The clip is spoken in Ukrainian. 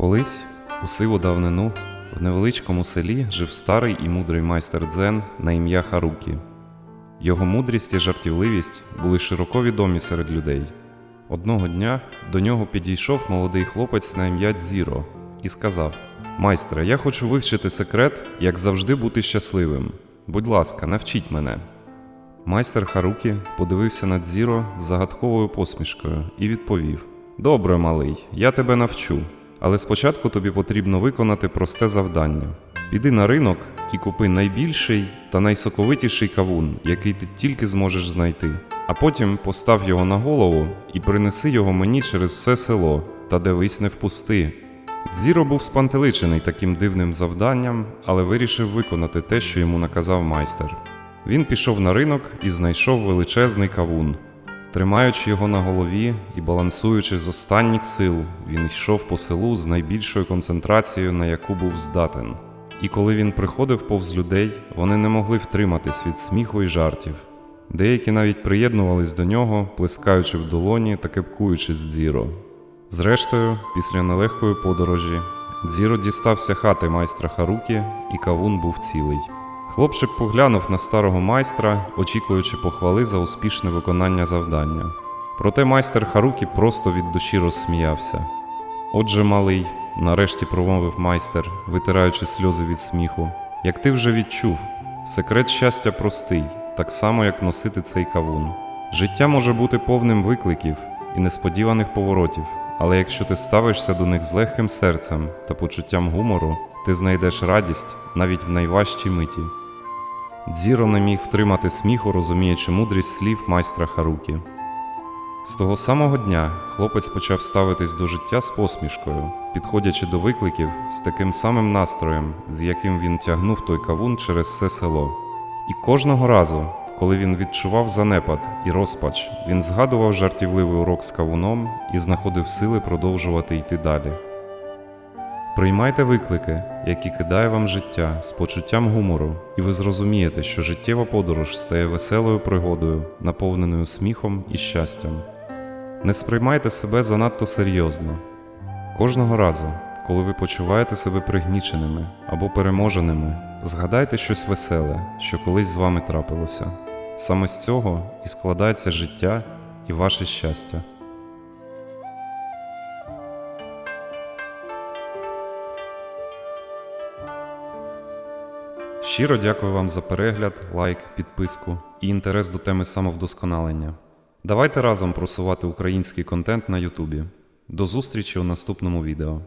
Колись, у сиву давнину, в невеличкому селі жив старий і мудрий майстер дзен на ім'я Харукі. Його мудрість і жартівливість були широко відомі серед людей. Одного дня до нього підійшов молодий хлопець на ім'я Дзіро і сказав: Майстре, я хочу вивчити секрет, як завжди бути щасливим. Будь ласка, навчіть мене. Майстер Харукі подивився на Дзіро з загадковою посмішкою і відповів: Добре, малий, я тебе навчу. Але спочатку тобі потрібно виконати просте завдання. Піди на ринок і купи найбільший та найсоковитіший кавун, який ти тільки зможеш знайти. А потім постав його на голову і принеси його мені через все село, та дивись не впусти. Дзіро був спантеличений таким дивним завданням, але вирішив виконати те, що йому наказав майстер. Він пішов на ринок і знайшов величезний кавун. Тримаючи його на голові і балансуючи з останніх сил, він йшов по селу з найбільшою концентрацією, на яку був здатен. І коли він приходив повз людей, вони не могли втриматись від сміху і жартів. Деякі навіть приєднувались до нього, плескаючи в долоні та кепкуючи з дзіро. Зрештою, після нелегкої подорожі, дзіро дістався хати майстра Харукі, і кавун був цілий. Хлопчик поглянув на старого майстра, очікуючи похвали за успішне виконання завдання. Проте майстер Харукі просто від душі розсміявся. Отже, малий, нарешті промовив майстер, витираючи сльози від сміху. Як ти вже відчув, секрет щастя простий, так само як носити цей кавун. Життя може бути повним викликів і несподіваних поворотів, але якщо ти ставишся до них з легким серцем та почуттям гумору, ти знайдеш радість навіть в найважчій миті. Дзіро не міг втримати сміху, розуміючи мудрість слів майстра Харукі. З того самого дня хлопець почав ставитись до життя з посмішкою, підходячи до викликів з таким самим настроєм, з яким він тягнув той кавун через все село. І кожного разу, коли він відчував занепад і розпач, він згадував жартівливий урок з кавуном і знаходив сили продовжувати йти далі. Приймайте виклики, які кидає вам життя з почуттям гумору, і ви зрозумієте, що життєва подорож стає веселою пригодою, наповненою сміхом і щастям. Не сприймайте себе занадто серйозно. Кожного разу, коли ви почуваєте себе пригніченими або переможеними, згадайте щось веселе, що колись з вами трапилося. Саме з цього і складається життя і ваше щастя. Щиро дякую вам за перегляд, лайк, підписку і інтерес до теми самовдосконалення. Давайте разом просувати український контент на Ютубі. До зустрічі у наступному відео.